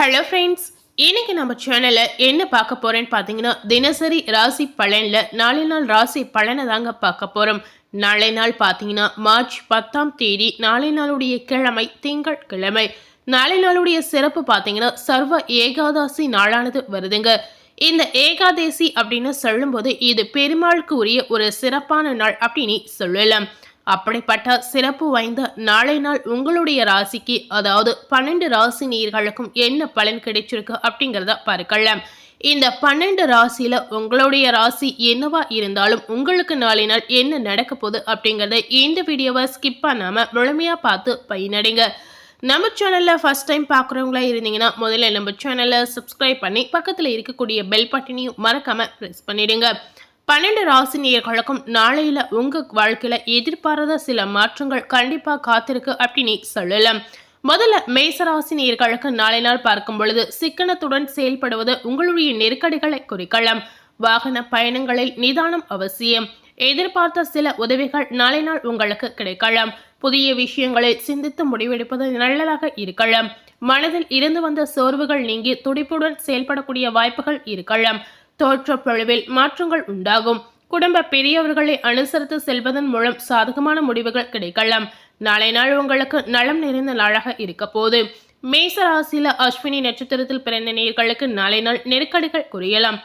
Hello friends இன்னைக்கு நம்ம சேனலில் என்ன பார்க்க போகிறேன்னு பார்த்தீங்கன்னா தினசரி ராசி பலனில் நாளை நாள் ராசி பலனை தாங்க பார்க்க போகிறோம் நாளை நாள் பார்த்தீங்கன்னா மார்ச் பத்தாம் தேதி நாளை நாளுடைய கிழமை திங்கள் கிழமை. நாளை நாளுடைய சிறப்பு பார்த்தீங்கன்னா சர்வ ஏகாதசி நாளானது வருதுங்க. இந்த ஏகாதசி அப்படின்னு சொல்லும்போது இது பெருமாளுக்கு உரிய ஒரு சிறப்பான நாள் அப்படின்னு சொல்லலாம். அப்படிப்பட்ட சிறப்பு வாய்ந்த நாளை நாள் உங்களுடைய ராசிக்கு அதாவது பன்னெண்டு ராசி நீர்களுக்கும் என்ன பலன் கிடைச்சிருக்கு அப்படிங்கிறத பார்க்கலாம் இந்த பன்னெண்டு ராசியில உங்களுடைய ராசி என்னவா இருந்தாலும் உங்களுக்கு நாளை நாள் என்ன நடக்க போகுது அப்படிங்கிறத இந்த வீடியோவை ஸ்கிப் பண்ணாம முழுமையா பார்த்து பயனடைங்க. நம்ம சேனலில் ஃபர்ஸ்ட் டைம் பார்க்குறவங்களா இருந்தீங்கன்னா முதல்ல நம்ம சேனலை சப்ஸ்கிரைப் பண்ணி பக்கத்தில் இருக்கக்கூடிய பெல் பட்டனையும் மறக்காமல் ப்ரெஸ் பண்ணிவிடுங்க பன்னெண்டு ராசினியர்களுக்கும் நாளையில உங்க வாழ்க்கையில எதிர்பாராத சில மாற்றங்கள் கண்டிப்பா காத்திருக்கு அப்படின்னு சொல்லலாம். முதல்ல மேசராசினியர்களுக்கு நாளை நாள் பார்க்கும் பொழுது சிக்கனத்துடன் செயல்படுவது உங்களுடைய நெருக்கடிகளை குறிக்கலாம். வாகன பயணங்களில் நிதானம் அவசியம். எதிர்பார்த்த சில உதவிகள் நாளை நாள் உங்களுக்கு கிடைக்கலாம். புதிய விஷயங்களை சிந்தித்து முடிவெடுப்பது நல்லதாக இருக்கலாம். மனதில் இருந்து வந்த சோர்வுகள் நீங்கி துடிப்புடன் செயல்படக்கூடிய வாய்ப்புகள் இருக்கலாம். தோற்றப்பொழிவில் மாற்றங்கள் உண்டாகும். குடும்ப பெரியவர்களை அனுசரித்து செல்வதன் மூலம் சாதகமான முடிவுகள் கிடைக்கலாம். நாளை நாள் உங்களுக்கு நலம் நிறைந்த நாளாக இருக்க போது. மேச ராசியில அஸ்வினி நட்சத்திரத்தில் பிறந்த நேர்களுக்கு நாளை நாள் நெருக்கடிகள் குறையலாம்.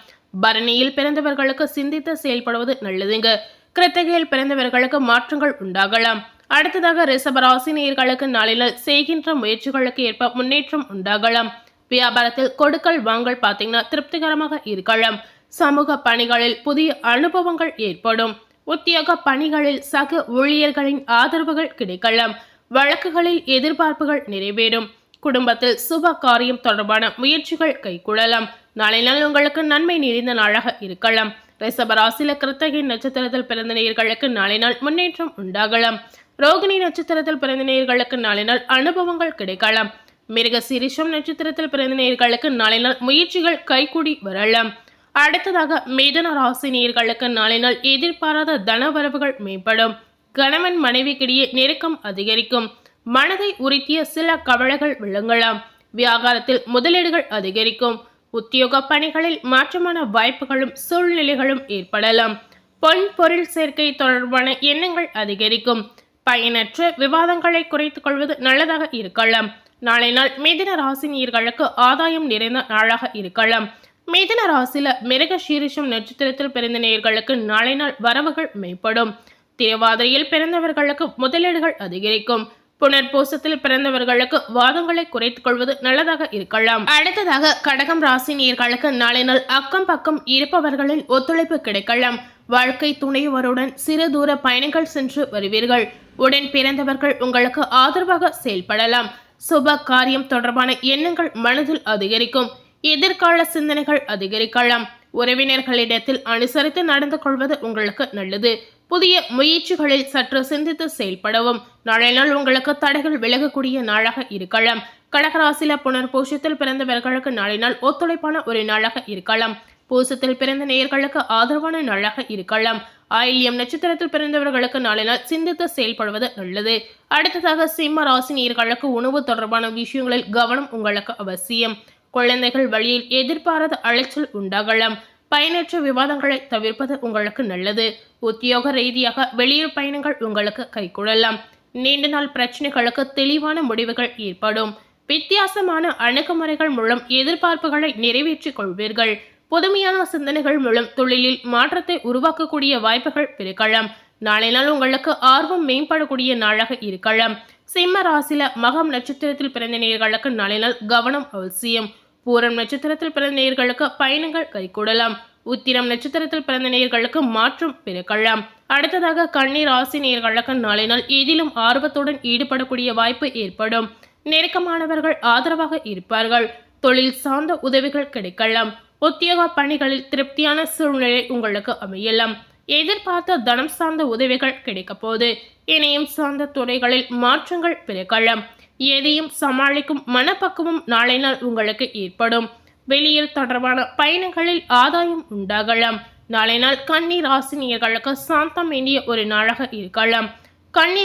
பரணியில் பிறந்தவர்களுக்கு சிந்தித்து செயல்படுவது நல்லதுங்க. கிருத்தகையில் பிறந்தவர்களுக்கு மாற்றங்கள் உண்டாகலாம். அடுத்ததாக ரிஷபராசி நேர்களுக்கு நாளில் செய்கின்ற முயற்சிகளுக்கு ஏற்ப முன்னேற்றம் உண்டாகலாம். வியாபாரத்தில் கொடுக்கல் வாங்கல் பார்த்தீங்கன்னா திருப்திகரமாக இருக்கலாம். சமூக பணிகளில் புதிய அனுபவங்கள் ஏற்படும். உத்தியோக பணிகளில் சக ஊழியர்களின் ஆதரவுகள் கிடைக்கலாம். வழக்குகளில் எதிர்பார்ப்புகள் நிறைவேறும். குடும்பத்தில் சுப காரியம் தொடர்பான முயற்சிகள் கைகூடலாம். நாளை நாள் உங்களுக்கு நன்மை நிறைந்த நாளாக இருக்கலாம். ரிஷபராசில கிருத்தகை நட்சத்திரத்தில் பிறந்த நேயர்களுக்கு நாளை நாள் முன்னேற்றம் உண்டாகலாம். ரோகிணி நட்சத்திரத்தில் பிறந்த நேயர்களுக்கு நாளை நாள் அனுபவங்கள் கிடைக்கலாம். மிருக சிரிஷம் நட்சத்திரத்தில் பிறந்த நேர்களுக்கு நாளை நாள் முயற்சிகள் கைகூடி வரலாம். அடுத்ததாக மிதன ராசி நேர்களுக்கு நாளை நாள் எதிர்பாராத தனவரவுகள் மேம்படும். கணவன் மனைவிக்கிடையே நெருக்கம் அதிகரிக்கும். மனதை உறுத்திய சில கவலைகள் விளங்கலாம் வியாபாரத்தில் முதலீடுகள் அதிகரிக்கும். உத்தியோக பணிகளில் மாற்றமான வாய்ப்புகளும் சூழ்நிலைகளும் ஏற்படலாம். பொன் பொருள் சேர்க்கை தொடர்பான எண்ணங்கள் அதிகரிக்கும். பயனற்ற விவாதங்களை குறைத்துக் கொள்வது நல்லதாக இருக்கலாம். நாளை நாள் மிதன ராசினியர்களுக்கு ஆதாயம் நிறைந்த நாளாக இருக்கலாம். மிதன ராசியில மிருக சீரிஷம் நட்சத்திரத்தில் பிறந்த நேயர்களுக்கு நாளை நாள் வரவுகள் மேம்படும். திருவாதிரையில் பிறந்தவர்களுக்கு முதலீடுகள் அதிகரிக்கும். புனர்பூசத்தில் பிறந்தவர்களுக்கு வாதங்களை குறைத்துக் கொள்வது நல்லதாக இருக்கலாம். அடுத்ததாக கடகம் ராசி நேர்களுக்கு நாளை நாள் அக்கம் பக்கம் இருப்பவர்களின் ஒத்துழைப்பு கிடைக்கலாம். வாழ்க்கை துணைவருடன் சிறு தூர பயணங்கள் சென்று வருவீர்கள். உடன் பிறந்தவர்கள் உங்களுக்கு ஆதரவாக செயல்படலாம். சுப காரியம் தொடர்பான எண்ணங்கள் மனதில் அதிகரிக்கும். எதிர்கால சிந்தனைகள் அதிகரிக்கலாம். உறவினர்களிடத்தில் அனுசரித்து நடந்து கொள்வது உங்களுக்கு நல்லது. புதிய முயற்சிகளில் சற்று சிந்தித்து செயல்படவும். நாளை நாள் உங்களுக்கு தடைகள் விலகக்கூடிய நாளாக இருக்கலாம். கடகராசில புனர்பூஷத்தில் பிறந்தவர்களுக்கு நாளை நாள் ஒத்துழைப்பான ஒரு நாளாக இருக்கலாம். பூசத்தில் பிறந்த நேயர்களுக்கு ஆதரவான நாளாக இருக்கலாம். ஆயில்யம் நட்சத்திரத்தில் பிறந்தவர்களுக்கு நாளை நாள் சிந்தித்து செயல்படுவது நல்லது. அடுத்ததாக சிம்ம ராசினியர்களுக்கு உணவு தொடர்பான விஷயங்களில் கவனம் உங்களுக்கு அவசியம். குழந்தைகள் வழியில் எதிர்பாராத அலைச்சல் உண்டாகலாம். பயனற்ற விவாதங்களை தவிர்ப்பது உங்களுக்கு நல்லது. உத்தியோக ரீதியாக வெளியூர் பயணங்கள் உங்களுக்கு கைகூடலாம். நீண்ட நாள் பிரச்சனைகளுக்கு தெளிவான முடிவுகள் ஏற்படும். வித்தியாசமான அணுகுமுறைகள் மூலம் எதிர்பார்ப்புகளை நிறைவேற்றிக் கொள்வீர்கள். புதுமையான சிந்தனைகள் மூலம் தொழிலில் மாற்றத்தை உருவாக்கக்கூடிய வாய்ப்புகள் பிறக்கலாம் நாளை நாள் உங்களுக்கு ஆர்வம் மேம்படக்கூடிய நாளாக இருக்கலாம். சிம்ம ராசில மகம் நட்சத்திரத்தில் பிறந்த நேர்களுக்கு நாளை நாள் கவனம் அவசியம். பூரம் நட்சத்திரத்தில் பிறந்த நேர்களுக்கு பயணங்கள் கைகூடலாம். உத்திரம் நட்சத்திரத்தில் பிறந்த நேர்களுக்கு மாற்றம் பிறக்கலாம் அடுத்ததாக கண்ணீர் ராசி நேர்களுக்கு நாளை நாள் எதிலும் ஆர்வத்துடன் ஈடுபடக்கூடிய வாய்ப்பு ஏற்படும். நெருக்கமானவர்கள் ஆதரவாக இருப்பார்கள். தொழில் சார்ந்த உதவிகள் கிடைக்கலாம். உத்தியோக பணிகளில் திருப்தியான சூழ்நிலை உங்களுக்கு அமையலாம். எதிர்பார்த்த தனம் சார்ந்த உதவிகள் கிடைக்க போது இணையம் சார்ந்த துறைகளில் மாற்றங்கள் பிறக்கலாம். எதையும் சமாளிக்கும் மனப்பக்குவம் நாளை நாள் உங்களுக்கு ஏற்படும். வெளியில் தொடர்பான பயணங்களில் ஆதாயம் உண்டாகலாம். நாளை நாள் கன்னி ராசினியர்களுக்கு சாந்தம் வேண்டிய ஒரு நாளாக இருக்கலாம். கன்னி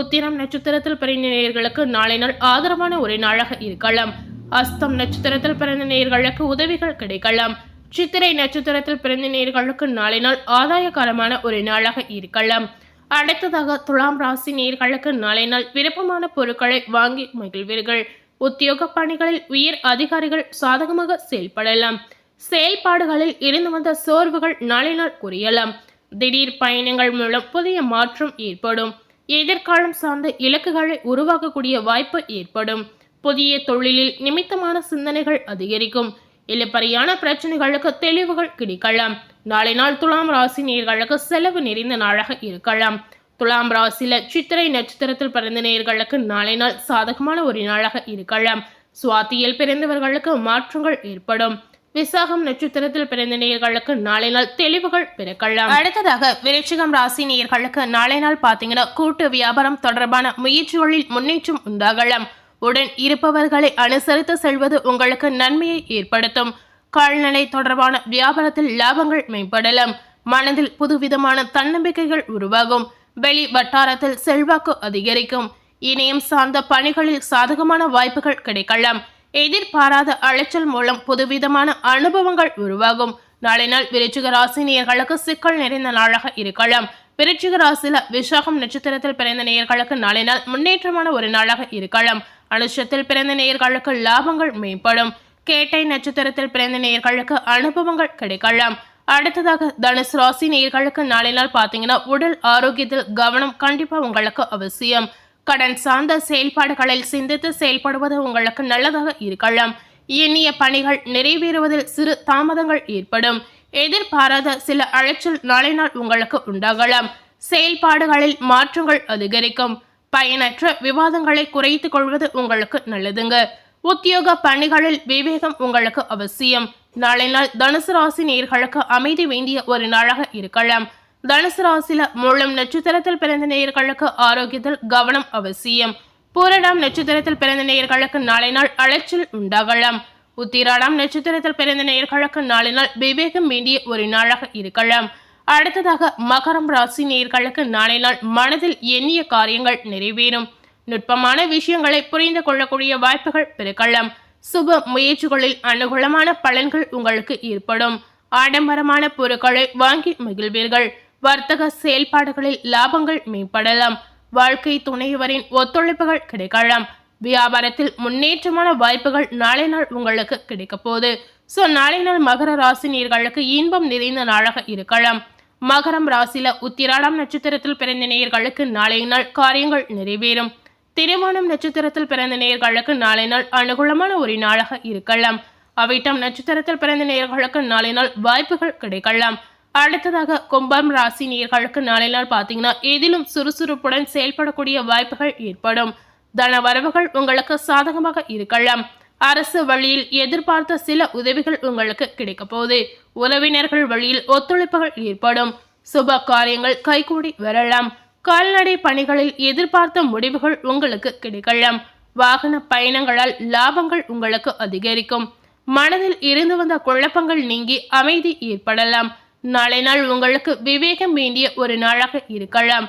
உத்திரம் நட்சத்திரத்தில் பிறந்த நேயர்களுக்கு நாளை நாள் ஆதரவான ஒரு நாளாக இருக்கலாம். அஸ்தம் நட்சத்திரத்தில் பிறந்த நேர்களுக்கு உதவிகள் கிடைக்கலாம். சித்திரை நட்சத்திரத்தில் பிறந்த நேர்களுக்கு நாளை நாள் ஆதாயகரமான ஒரு நாளாக இருக்கலாம். அடுத்ததாக துலாம் ராசி நேர்களுக்கு நாளை நாள் விருப்பமான பொருட்களை வாங்கி மகிழ்வீர்கள். உத்தியோக பணிகளில் உயர் அதிகாரிகள் சாதகமாக செயல்படலாம். செயல்பாடுகளில் இருந்து வந்த சோர்வுகள் நாளை நாள் குறையலாம். திடீர் பயணங்கள் மூலம் புதிய மாற்றம் ஏற்படும். எதிர்காலம் சார்ந்த இலக்குகளை உருவாக்கக்கூடிய வாய்ப்பு ஏற்படும். புதிய தொழிலில் நிமித்தமான சிந்தனைகள் அதிகரிக்கும். இழுப்பறியான பிரச்சனைகளுக்கு தெளிவுகள் கிடைக்கலாம். நாளை நாள் துலாம் ராசி நேர்களுக்கு செலவு நிறைந்த நாளாக இருக்கலாம். துலாம் ராசியில சித்திரை நட்சத்திரத்தில் பிறந்த நேர்களுக்கு நாளை நாள் சாதகமான ஒரு நாளாக இருக்கலாம். சுவாத்தியில் பிறந்தவர்களுக்கு மாற்றங்கள் ஏற்படும். விசாகம் நட்சத்திரத்தில் பிறந்த நேர்களுக்கு நாளை நாள் தெளிவுகள் பிறக்கலாம். அடுத்ததாக விருச்சிகம் ராசி நேர்களுக்கு நாளை நாள் பார்த்தீங்கன்னா கூட்டு வியாபாரம் தொடர்பான முயற்சிகளில் முன்னேற்றம் உண்டாகலாம். உடன் இருப்பவர்களை அனுசரித்து செல்வது உங்களுக்கு நன்மையை ஏற்படுத்தும். கால்நடை தொடர்பான வியாபாரத்தில் லாபங்கள் மேம்படலாம். மனதில் புதுவிதமான தன்னம்பிக்கைகள் உருவாகும். வெளி வட்டாரத்தில் செல்வாக்கு அதிகரிக்கும். இணையம் சார்ந்த பணிகளில் சாதகமான வாய்ப்புகள் கிடைக்கலாம். எதிர்பாராத அலைச்சல் மூலம் புதுவிதமான அனுபவங்கள் உருவாகும். நாளை நாள் விருச்சிக ராசினியர்களுக்கு சிக்கல் நிறைந்த நாளாக இருக்கலாம். விருச்சிக ராசியில விசாகம் நட்சத்திரத்தில் பிறந்த நேயர்களுக்கு நாளை நாள் முன்னேற்றமான ஒரு நாளாக இருக்கலாம். அனுஷத்தில் பிறந்த நேயர்களுக்கு லாபங்கள் மேம்படும். கேட்டை நட்சத்திரத்தில் பிறந்த நேயர்களுக்கு அனுபவங்கள் கிடைக்கலாம். அடுத்ததாக தனுசு ராசி நேயர்களுக்கு நாளை நாள் பார்த்தீங்கன்னா உடல் ஆரோக்கியத்தில் கவனம் கண்டிப்பாக உங்களுக்கு அவசியம். கடன் சார்ந்த செயல்பாடுகளில் சிந்தித்து செயல்படுவது உங்களுக்கு நல்லதாக இருக்கலாம். எண்ணிய பணிகள் நிறைவேறுவதில் சிறு தாமதங்கள் ஏற்படும். எதிர்பாராத சில அழைச்சல் நாளை நாள் உங்களுக்கு உண்டாகலாம். செயல்பாடுகளில் மாற்றங்கள் அதிகரிக்கும். பயனற்ற விவாதங்களை குறைத்துக் கொள்வது உங்களுக்கு நல்லதுங்க. உத்தியோக பணிகளில் விவேகம் உங்களுக்கு அவசியம். நாளை நாள் தனுசு ராசி நேர்களுக்கு அமைதி வேண்டிய ஒரு நாளாக இருக்கலாம். தனுசு ராசில மூலம் நட்சத்திரத்தில் பிறந்த நேயர்களுக்கு ஆரோக்கியத்தில் கவனம் அவசியம். பூரடாம் நட்சத்திரத்தில் பிறந்த நேயர்களுக்கு நாளை நாள் அலைச்சல் உண்டாகலாம். உத்திராடாம் நட்சத்திரத்தில் பிறந்த நேயர்களுக்கு நாளை நாள் விவேகம் வேண்டிய ஒரு நாளாக இருக்கலாம். அடுத்ததாக மகரம் ராசி நேர்களுக்கு நாளை நாள் மனதில் எண்ணிய காரியங்கள் நிறைவேறும். நுட்பமான விஷயங்களை புரிந்து கொள்ளக்கூடிய வாய்ப்புகள் பெருக்கலாம் சுப முயற்சிகளில் அனுகூலமான பலன்கள் உங்களுக்கு ஏற்படும். ஆடம்பரமான பொருட்களை வாங்கி மகிழ்வீர்கள். வர்த்தக செயல்பாடுகளில் லாபங்கள் மேம்படலாம். வாழ்க்கை துணைவரின் ஒத்துழைப்புகள் கிடைக்கலாம். வியாபாரத்தில் முன்னேற்றமான வாய்ப்புகள் நாளை நாள் உங்களுக்கு கிடைக்க போகுது. ஸோ நாளை நாள் மகர ராசினியர்களுக்கு இன்பம் நிறைந்த நாளாக இருக்கலாம். மகரம் ராசியில உத்திராடம் நட்சத்திரத்தில் பிறந்த நேயர்களுக்கு நாளை நாள் காரியங்கள் நிறைவேறும். திருவோணம் நட்சத்திரத்தில் பிறந்த நேயர்களுக்கு நாளை நாள் அனுகூலமான ஒரு நாளாக இருக்கலாம். அவிட்டம் நட்சத்திரத்தில் பிறந்த நேயர்களுக்கு நாளை நாள் வாய்ப்புகள் கிடைக்கலாம். அடுத்ததாக கும்பம் ராசி நேர்களுக்கு நாளை நாள் பார்த்தீங்கன்னா எதிலும் சுறுசுறுப்புடன் செயல்படக்கூடிய வாய்ப்புகள் ஏற்படும். தன வரவுகள் உங்களுக்கு சாதகமாக இருக்கலாம். அரசு வழியில் எதிர்பார்த்த சில உதவிகள் உங்களுக்கு கிடைக்க போகுது. உறவினர்கள் வழியில் ஒத்துழைப்புகள் ஏற்படும். சுப காரியங்கள் கைகூடி வரலாம். கால்நடை பணிகளில் எதிர்பார்த்த முடிவுகள் உங்களுக்கு கிடைக்கலாம். வாகன பயணங்களால் லாபங்கள் உங்களுக்கு அதிகரிக்கும். மனதில் இருந்து வந்த குழப்பங்கள் நீங்கி அமைதி ஏற்படலாம். நாளை நாள் உங்களுக்கு விவேகம் வேண்டிய ஒரு நாளாக இருக்கலாம்.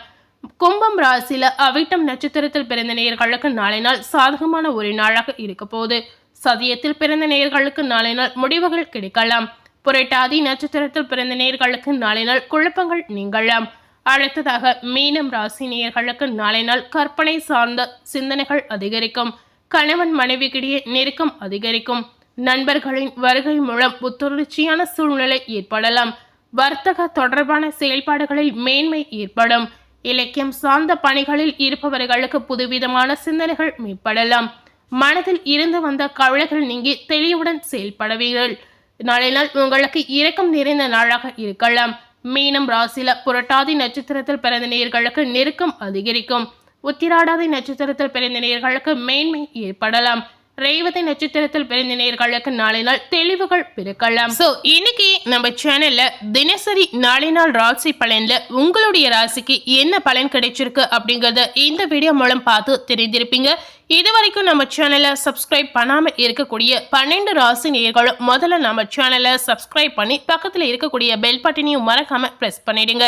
கும்பம் ராசியில அவிட்டம் நட்சத்திரத்தில் பிறந்த நேர்களுக்கு நாளை நாள் சாதகமான ஒரு நாளாக இருக்க போகுது. சதியத்தில் பிறந்த நேயர்களுக்கு நாளை நாள் முடிவுகள் கிடைக்கலாம். புரட்டாதி நட்சத்திரத்தில் பிறந்த நேயர்களுக்கு நாளை நாள் குழப்பங்கள் நீங்கலாம். அடுத்ததாக மீனம் ராசி நேர்களுக்கு நாளை நாள் கற்பனை சார்ந்த சிந்தனைகள் அதிகரிக்கும். கணவன் மனைவிக்கிடையே நெருக்கம் அதிகரிக்கும். நண்பர்களின் வருகை மூலம் புத்துணர்ச்சியான சூழ்நிலை ஏற்படலாம். வர்த்தக தொடர்பான செயல்பாடுகளில் மேன்மை ஏற்படும். இலக்கியம் சார்ந்த பணிகளில் இருப்பவர்களுக்கு புதுவிதமான சிந்தனைகள் மேம்படலாம். மனதில் இருந்து வந்த கவலைகள் நீங்கி தெளிவுடன் செயல்படுவீர்கள். நாளை நாள் உங்களுக்கு இரக்கம் நிறைந்த நாளாக இருக்கலாம். மீனம் ராசியில புரட்டாதி நட்சத்திரத்தில் பிறந்த நேர்களுக்கு நெருக்கம் அதிகரிக்கும். உத்திராடாதி நட்சத்திரத்தில் பிறந்த நேர்களுக்கு மேன்மை ஏற்படலாம். ரேவதி நட்சத்திரத்தில் பிறந்த நேர்களுக்கு நாளை நாள் தெளிவுகள் பிறக்கலாம். ஸோ இன்னைக்கு நம்ம சேனல்ல தினசரி நாளை நாள் ராசி பலன்ல உங்களுடைய ராசிக்கு என்ன பலன் கிடைச்சிருக்கு அப்படிங்கறத இந்த வீடியோ மூலம் பார்த்து தெரிந்திருப்பீங்க. இது வரைக்கும் நம்ம சேனலை சப்ஸ்கிரைப் பண்ணாமல் இருக்கக்கூடிய பன்னெண்டு ராசி நேர்களும் முதல்ல நம்ம சேனலை சப்ஸ்கிரைப் பண்ணி பக்கத்தில் இருக்கக்கூடிய பெல் பட்டனையும் மறக்காமல் ப்ரெஸ் பண்ணிடுங்க.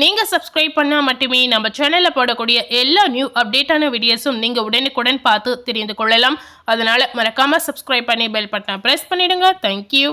நீங்கள் சப்ஸ்கிரைப் பண்ணால் மட்டுமே நம்ம சேனலில் போடக்கூடிய எல்லா நியூ அப்டேட்டான வீடியோஸும் நீங்கள் உடனுக்குடன் பார்த்து தெரிந்து கொள்ளலாம். அதனால் மறக்காமல் சப்ஸ்கிரைப் பண்ணி பெல் பட்டனை ப்ரெஸ் பண்ணிடுங்க. தேங்க்யூ